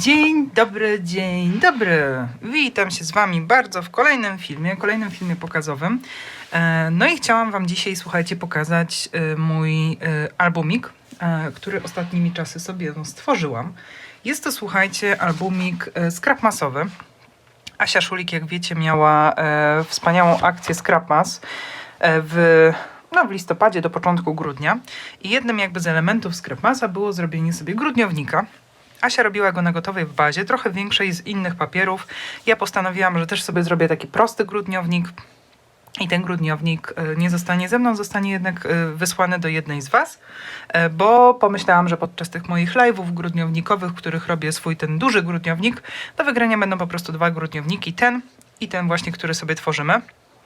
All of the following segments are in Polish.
Dzień dobry, dzień dobry. Witam się z Wami bardzo w kolejnym filmie, kolejnym filmie pokazowym. E, No i chciałam Wam dzisiaj, słuchajcie, pokazać e, mój e, albumik, który ostatnimi czasy sobie no, stworzyłam. Jest to, słuchajcie, albumik e, scrapmasowy. Asia Szulik, jak wiecie, miała wspaniałą akcję Scrapmas e, w, no, w listopadzie do początku grudnia. I jednym jakby z elementów Scrapmasa było zrobienie sobie grudniownika. Asia robiła go na gotowej w bazie, trochę większej z innych papierów. Ja postanowiłam, że też sobie zrobię taki prosty grudniownik. I ten grudniownik e, nie zostanie ze mną, zostanie jednak e, wysłany do jednej z Was, e, bo pomyślałam, że podczas tych moich live'ów grudniownikowych, w których robię swój ten duży grudniownik, do wygrania będą po prostu dwa grudniowniki, ten i ten właśnie, który sobie tworzymy.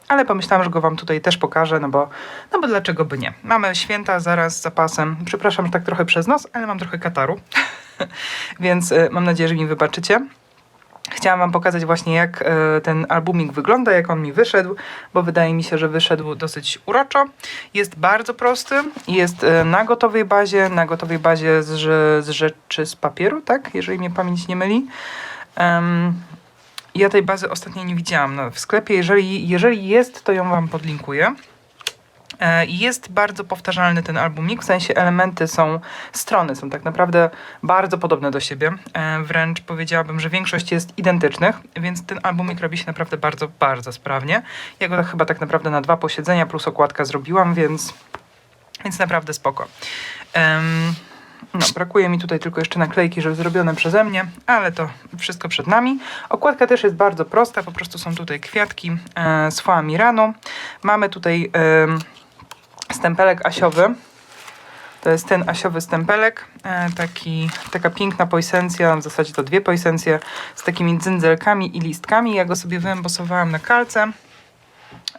Ale pomyślałam, że go Wam tutaj też pokażę, no bo, no bo dlaczego by nie. Mamy święta zaraz z zapasem. Przepraszam, że tak trochę przez nos, ale mam trochę kataru, więc e, mam nadzieję, że mi wybaczycie. Chciałam Wam pokazać właśnie, jak e, ten albumik wygląda, jak on mi wyszedł, bo wydaje mi się, że wyszedł dosyć uroczo. Jest bardzo prosty, jest e, na gotowej bazie, na gotowej bazie z, z rzeczy z papieru, tak? Jeżeli mnie pamięć nie myli. Em, ja tej bazy ostatnio nie widziałam no, w sklepie. Jeżeli, jeżeli jest, to ją Wam podlinkuję. E, Jest bardzo powtarzalny ten albumik, w sensie elementy są, strony są tak naprawdę bardzo podobne do siebie. E, Wręcz powiedziałabym, że większość jest identycznych, więc ten albumik robi się naprawdę bardzo, bardzo sprawnie. Ja go chyba tak naprawdę na dwa posiedzenia plus okładka zrobiłam, więc, więc naprawdę spoko. Em, no, brakuje mi tutaj tylko jeszcze naklejki, żeby zrobione przeze mnie, ale to wszystko przed nami. Okładka też jest bardzo prosta, po prostu są tutaj kwiatki e, z Foa Mirano. Mamy tutaj em, stempelek asiowy. To jest ten asiowy stempelek, e, taki, taka piękna poisencja, w zasadzie to dwie poisencje z takimi dzynzelkami i listkami. Ja go sobie wyembosowałam na kalce,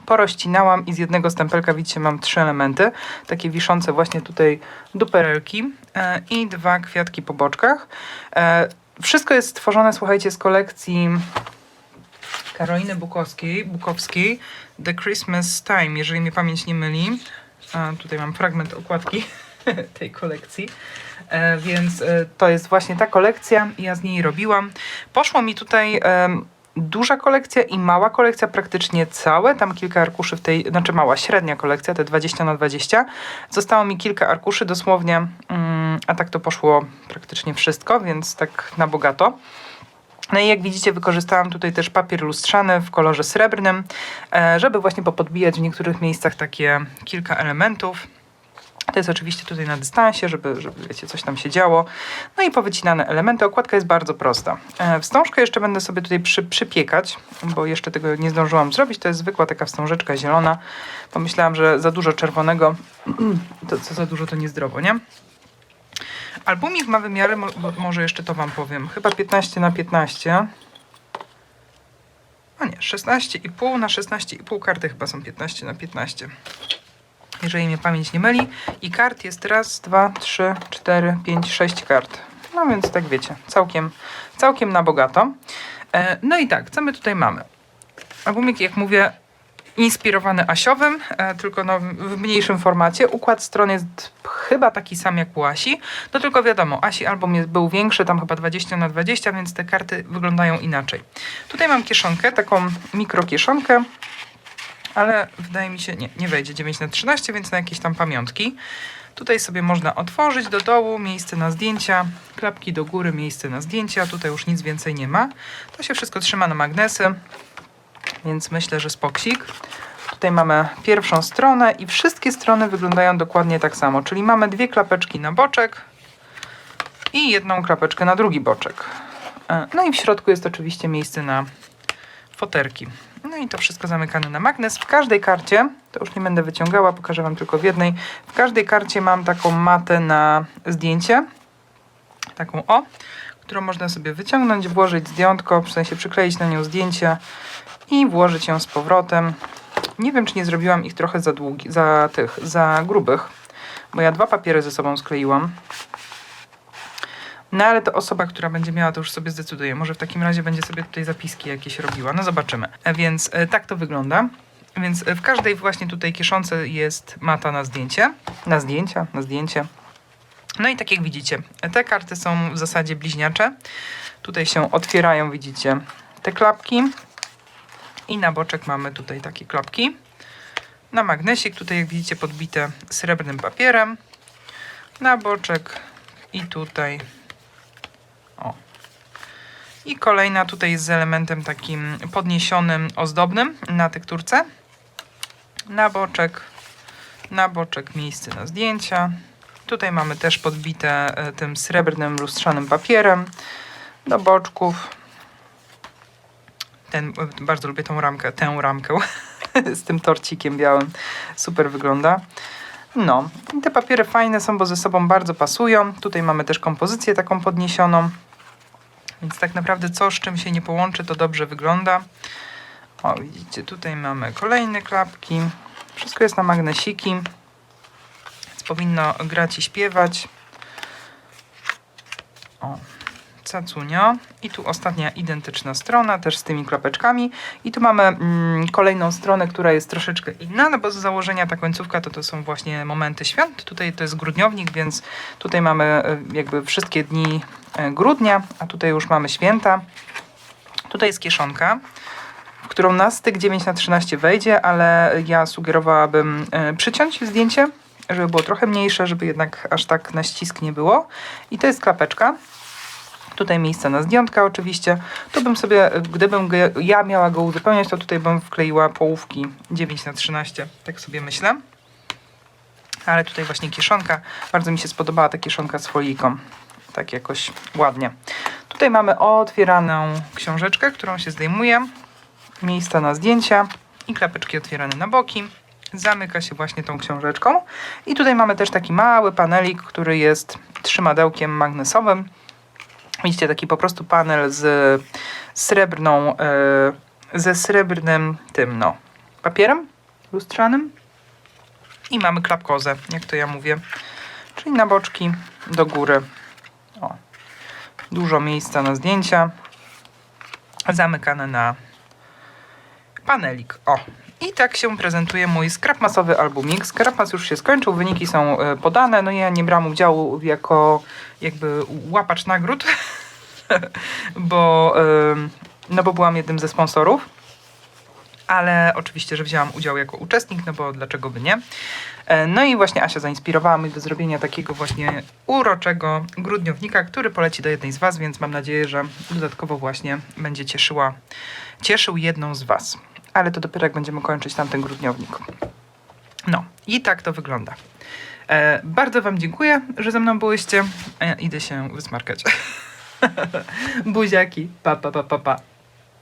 porozcinałam i z jednego stempelka, widzicie, mam trzy elementy, takie wiszące właśnie tutaj duperelki e, i dwa kwiatki po boczkach. E, wszystko jest stworzone, słuchajcie, z kolekcji Karoliny Bukowskiej, Bukowskiej The Christmas Time, jeżeli mnie pamięć nie myli. A, tutaj mam fragment okładki tej kolekcji. E, więc e, to jest właśnie ta kolekcja ja z niej robiłam. Poszło mi tutaj em, duża kolekcja i mała kolekcja, praktycznie całe. Tam kilka arkuszy w tej, znaczy mała, średnia kolekcja, te 20 na 20. Zostało mi kilka arkuszy dosłownie, mm, a tak to poszło praktycznie wszystko, więc tak na bogato. No i jak widzicie, wykorzystałam tutaj też papier lustrzany w kolorze srebrnym, e, żeby właśnie popodbijać w niektórych miejscach takie kilka elementów. To jest oczywiście tutaj na dystansie, żeby, żeby wiecie, coś tam się działo. No i powycinane elementy. Okładka jest bardzo prosta. E, Wstążkę jeszcze będę sobie tutaj przy, przypiekać, bo jeszcze tego nie zdążyłam zrobić. To jest zwykła taka wstążeczka zielona. Pomyślałam, że za dużo czerwonego, to co za dużo to niezdrowo, nie? Albumik ma wymiary, mo- może jeszcze to wam powiem, chyba 15 na 15. A nie, 16,5 na 16,5 karty chyba są 15 na 15. Jeżeli mnie pamięć nie myli. I kart jest raz, dwa, trzy, cztery, pięć, sześć kart. No więc tak wiecie, całkiem, całkiem na bogato. E, no i tak, co my tutaj mamy? Albumik, jak mówię, inspirowany Asiowym, e, tylko no, w mniejszym formacie. Układ stron jest chyba taki sam jak u Asi. No tylko wiadomo, Asi album jest, był większy, tam chyba 20 na 20, więc te karty wyglądają inaczej. Tutaj mam kieszonkę, taką mikrokieszonkę, ale wydaje mi się, nie, nie wejdzie 9 na 13, więc na jakieś tam pamiątki. Tutaj sobie można otworzyć do dołu, miejsce na zdjęcia, klapki do góry, miejsce na zdjęcia. Tutaj już nic więcej nie ma. To się wszystko trzyma na magnesy więc myślę, że spoksik. Tutaj mamy pierwszą stronę i wszystkie strony wyglądają dokładnie tak samo, czyli mamy dwie klapeczki na boczek i jedną klapeczkę na drugi boczek. E, No i w środku jest oczywiście miejsce na foterki. No i to wszystko zamykane na magnes. W każdej karcie, to już nie będę wyciągała, pokażę Wam tylko w jednej. W każdej karcie mam taką matę na zdjęcie. Taką o, którą można sobie wyciągnąć, włożyć zdjątko, w sensie przykleić na nią zdjęcie i włożyć ją z powrotem. Nie wiem, czy nie zrobiłam ich trochę za długi, za tych, za grubych, bo ja dwa papiery ze sobą skleiłam. No ale to osoba, która będzie miała, to już sobie zdecyduje. Może w takim razie będzie sobie tutaj zapiski jakieś robiła. No zobaczymy. E, Więc e, tak to wygląda. Więc e, w każdej właśnie tutaj kieszonce jest mata na zdjęcie. Na zdjęcia, na zdjęcie. No i tak jak widzicie, te karty są w zasadzie bliźniacze. Tutaj się otwierają, widzicie, te klapki. I na boczek mamy tutaj takie klapki. Na magnesik tutaj, jak widzicie, podbite srebrnym papierem. Na boczek i tutaj. O. I kolejna tutaj jest z elementem takim podniesionym, ozdobnym na tekturce. Na boczek, na boczek miejsce na zdjęcia. Tutaj mamy też podbite e, tym srebrnym, lustrzanym papierem do boczków. Ten, bardzo lubię tą ramkę, tę ramkę z tym torcikiem białym. Super wygląda. No, i te papiery fajne są, bo ze sobą bardzo pasują. Tutaj mamy też kompozycję taką podniesioną. Więc tak naprawdę co z czym się nie połączy, to dobrze wygląda. O, widzicie, tutaj mamy kolejne klapki. Wszystko jest na magnesiki. Więc powinno grać i śpiewać. O, cacunio. I tu ostatnia identyczna strona, też z tymi klapeczkami. I tu mamy mm, kolejną stronę, która jest troszeczkę inna, no bo z założenia ta końcówka to to są właśnie momenty świąt. Tutaj to jest grudniownik, więc tutaj mamy e, jakby wszystkie dni e, grudnia, a tutaj już mamy święta. Tutaj jest kieszonka, w którą na styk 9 na 13 wejdzie, ale ja sugerowałabym e, przyciąć zdjęcie, żeby było trochę mniejsze, żeby jednak aż tak na ścisk nie było. I to jest klapeczka. Tutaj miejsce na zdjątka oczywiście. To bym sobie, gdybym ja miała go uzupełniać, to tutaj bym wkleiła połówki 9 na 13 tak sobie myślę. Ale tutaj właśnie kieszonka. Bardzo mi się spodobała ta kieszonka z folijką. Tak jakoś ładnie. Tutaj mamy otwieraną książeczkę, którą się zdejmuje. Miejsca na zdjęcia i klapeczki otwierane na boki. Zamyka się właśnie tą książeczką. I tutaj mamy też taki mały panelik, który jest trzymadełkiem magnesowym. Widzicie, taki po prostu panel z srebrną, e, ze srebrnym tym, no, papierem lustrzanym. I mamy klapkozę, jak to ja mówię. Czyli na boczki, do góry. O. Dużo miejsca na zdjęcia. Zamykane na panelik. O. I tak się prezentuje mój skrapmasowy albumik. Skrapmas już się skończył, wyniki są e, podane. No ja nie brałam udziału jako jakby łapacz nagród, bo, no bo byłam jednym ze sponsorów. Ale oczywiście, że wzięłam udział jako uczestnik, no bo dlaczego by nie. E, No i właśnie Asia zainspirowała mnie do zrobienia takiego właśnie uroczego grudniownika, który poleci do jednej z Was, więc mam nadzieję, że dodatkowo właśnie będzie cieszyła, cieszył jedną z Was. Ale to dopiero jak będziemy kończyć tamten grudniownik. No i tak to wygląda. E, bardzo Wam dziękuję, że ze mną byłyście. Ja idę się wysmarkać. Buziaki. Pa, pa, pa, pa, pa.